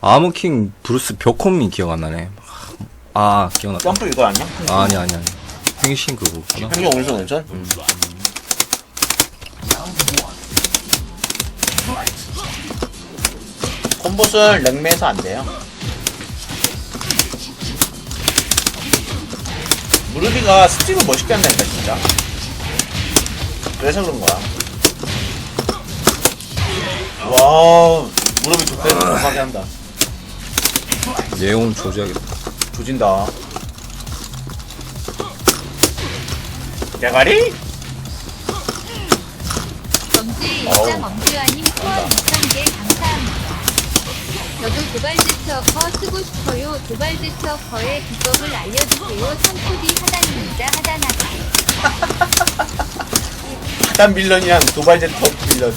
아무킹 브루스 벽홈이 기억 안 나네. 아, 기억났다. 점프 이거 아니야? 아, 아니, 아니, 아니. 행신 그거구나. 행정 오른손 왼손? 콤보는 랭매에서 안 돼요. 무르비가 스틱을 멋있게 한다니까 진짜. 그래서 그런 거야. 와, 무르비 좋게 좋하게 한다. 예온 조져야겠다. 조진다. 대가리? 범지 어우. 일장 엄지화님 후원 2,000개 감사합니다. 저도 도발제처커 쓰고 싶어요. 도발제처커의 비법을 알려주세요. 청코디 하단입니다. 하단하다. 하단 빌런이랑 도발제 톱 빌런.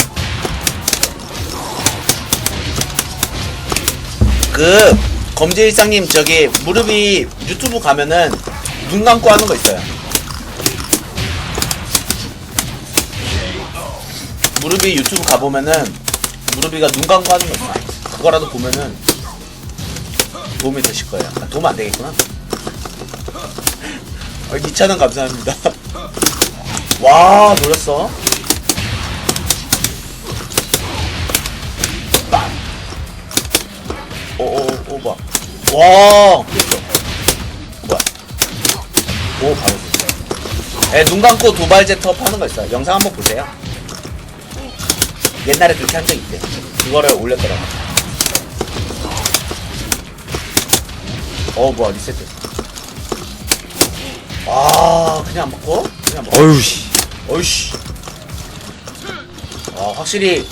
그 검제 일상님 저기 무릎이 유튜브 가면은 눈 감고 하는 거 있어요. 무릎이 유튜브 가보면은 무릎이가 눈 감고 하는 거 있어. 그거라도 보면은 도움이 되실 거예요. 아, 도움 안 되겠구나. 어, 2차는 감사합니다. 와 노렸어 빵 오오 오 오, 봐. 와! 됐어 뭐야? 오 바로 됐어. 예, 눈 감고 도발제 톱 하는 거 있어요. 영상 한번 보세요. 옛날에 그렇게 한 적 있대. 그거를 올렸더라고. 어 뭐야 리셋됐어. 아 그냥 안 먹고 그냥 안 먹고 어휴, 씨. 어이씨. 아, 확실히,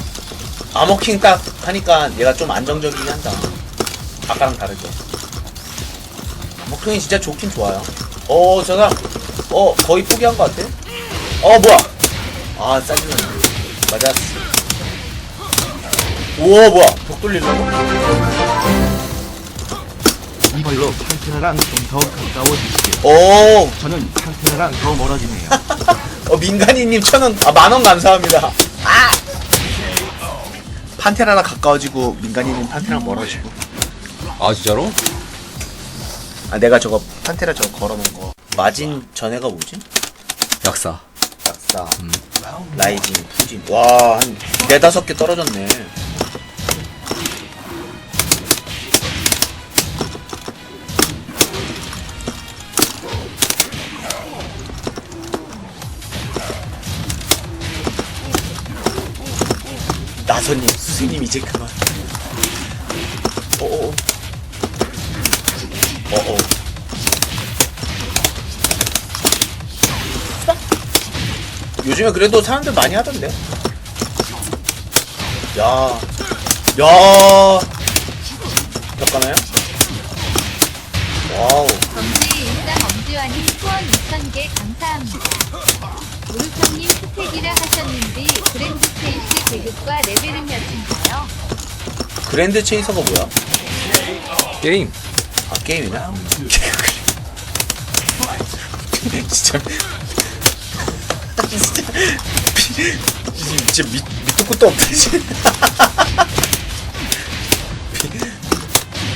암호킹 딱 하니까 얘가 좀 안정적이긴 한다. 아까랑 다르게. 암호킹이 진짜 좋긴 좋아요. 어, 저 사람, 어, 거의 포기한 것 같아. 어, 뭐야. 아, 짜증나. 맞았어. 오, 뭐야. 벽 돌리려고? 이걸로 판테라랑 좀 더 가까워지시길. 오, 저는 판테라랑 더 멀어지네요. 어, 민간이님 천 원, 아, 만원 감사합니다. 아! 판테라랑 가까워지고, 민간이님 판테라랑 멀어지고. 아, 진짜로? 아 내가 저거 판테라 저거 걸어놓은 거 마진 전에가 뭐지? 약사. 약사 라이징 푸진 와한 네다섯 개 떨어졌네 나선님 스승님 이제 그만 요즘에 그래도 사람들 많이 하던데. 야, 야, 잠깐만요. 와우, 범지 일장 엄지화님 후원 2,000개 감사합니다. 무릎형님 스택이라 하셨는데 그랜드 체이스 계급과 레벨은 몇인가요? 그랜드 체이서가 뭐야? 게임. 아 게임이나? 진짜, 진짜, 밑 밑도 끝도. 진짜.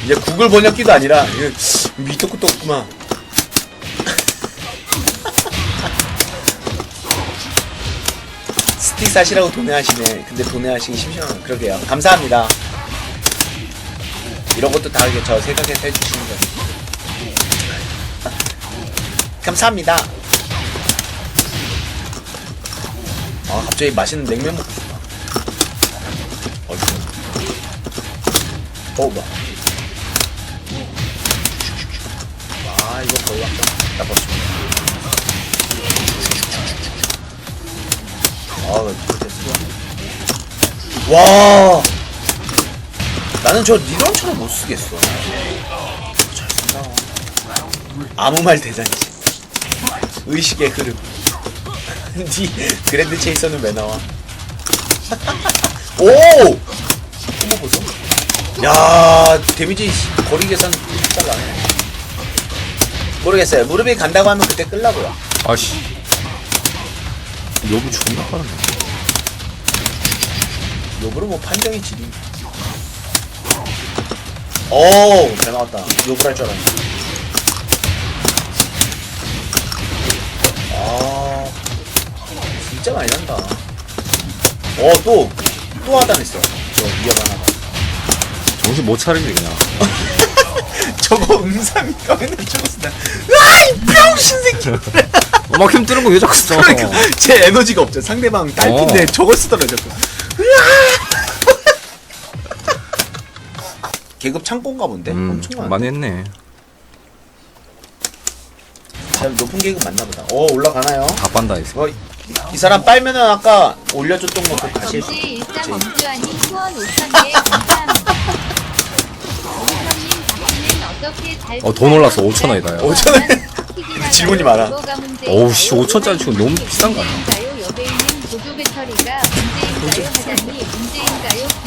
이제 구글 번역기도 아니라 이거 밑도 끝도 없구만. 스틱 사시라고 도내하시네. 근데 도내하시기 심심하면 그러게요. 감사합니다. 이런 것도 다 저 생각해서 해주시는 거예요. 감사합니다. 아 갑자기 맛있는 냉면 먹고 싶다. 어디서? 어 뭐? 아 이거 거의 왔다. 나 봤어. 아 됐어. 와. 나는 저 리런처럼 못 쓰겠어. 잘 쓴다. 아무 말 대잔치. 의식의 흐름. 니 그랜드 체이서는 왜 나와? 오! 한번 보소. 야 데미지 거리 계산 잘 나네. 모르겠어요. 무릎이 간다고 하면 그때 끌라고요. 아씨. 여부 존나 빠르네. 요거는 뭐 판정이 지리. 오, 잘 나왔다. 욕을 할줄 알았네. 아, 진짜 많이 난다. 어, 또, 또 하단했어. 저 위험한 하단. 정신 못 차리지 그냥. 저거 음상이가 맨날 죽었어. 아이, 병신 새끼! 음악 힘 뜨는 거 왜 자꾸 써? 그러니까, 제 에너지가 없죠. 상대방 딸핀데 어. 저걸 쓰더라, 자꾸. 계급 창고인가 본데? 음, 엄청 많아. 많이 했네. 잘 높은 계급 맞나 보다. 오, 올라가나요? 다 빤다 했어. 어, 이, 이 사람 빨면은 아까 올려줬던 것도 다시 범죄 일상 제- 엄주환님 후원 5,000개 감사합니다. 오르성님 자신은 어떻게 잘 어, 돈 올랐어. 5천 원이다, 야. 5천 원? 질문이 많아. 어우, 씨, 5천 짜리 치고 너무 비싼 거 아니야?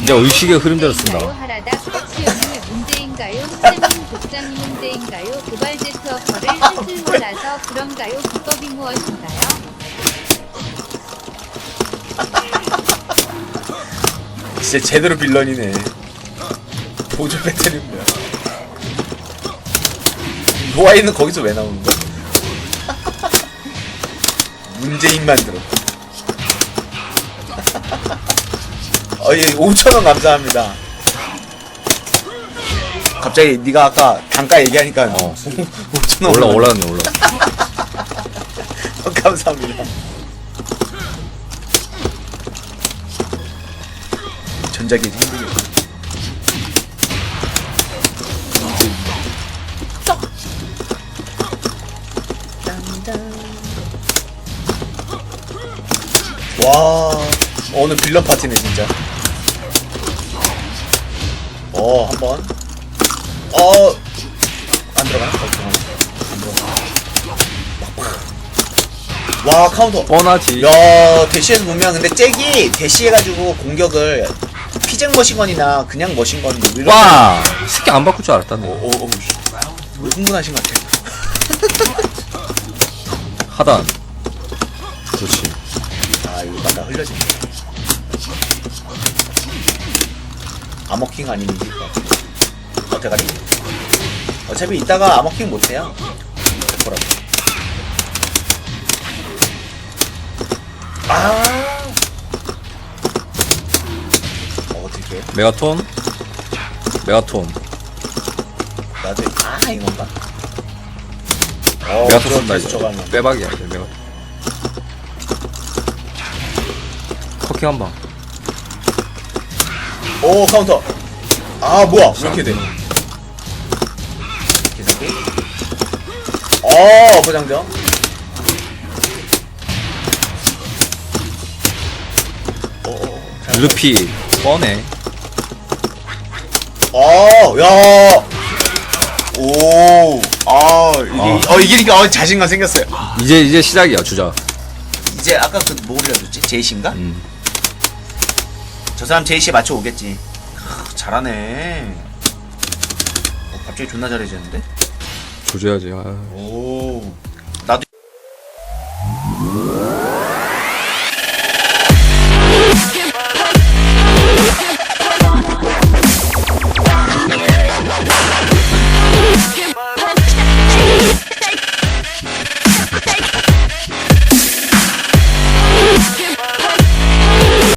이제 의식의 흐름대로 쓴다. 문제인가요? 하라다 박수영님 문제인가요? 흑사님 독장님 문제인가요? 도발 제트 어퍼를 할줄 몰라서 그런가요? 기법이 무엇인가요? 진짜 제대로 빌런이네. 보조 배터리 뭐야? 노아이는 거기서 왜 나오는 거야? 문재인 만 들어. 어, 예, 5천원 감사합니다. 갑자기 네가 아까 단가 얘기하니까 어. 5천원 올라 올라왔네 올라. 어, 감사합니다. 전자기기 힘들게. 와, 오늘 빌런 파티네 진짜. 어, 한번. 어, 안 들어가나? 어. 와, 카운터. 뻔하지. 야 대시에서 보면 근데 잭이 대시해가지고 공격을 피잭 머신건이나 그냥 머신건 뭐 이런 와, 이 새끼 안 바꿀 줄 알았다네. 오, 오, 오, 씨. 왜 흥분하신 것 같아 하단. 그렇지. 아 이거 맞다 흘려진다 아머킹 아니면 이길 것 같아 어 대가리 어차피 이따가 아머킹 못해요 뭐라고 아 어, 어떻게 메가톤. 메가톤. 나도 아 이건가? 어, 메가톤 그럼 쓴다 이거. 저거 하면. 빼박이야 메가톤. 커킹 한 방. 오 카운터. 아 뭐야 왜 이렇게 돼? 계산기. 어 포장정. 어, 어, 잘 루피 뻔해. 어, 야. 오, 아, 이게, 아. 어, 이기니까 어, 자신감 생겼어요. 이제 이제 시작이야 주자. 이제 아까 그 뭐를 해줬지? 제이씨인가? 음. 저 사람 제이씨에 맞춰 오겠지. 크, 잘하네. 어, 갑자기 존나 잘해지는데? 조져야지. 아. 오.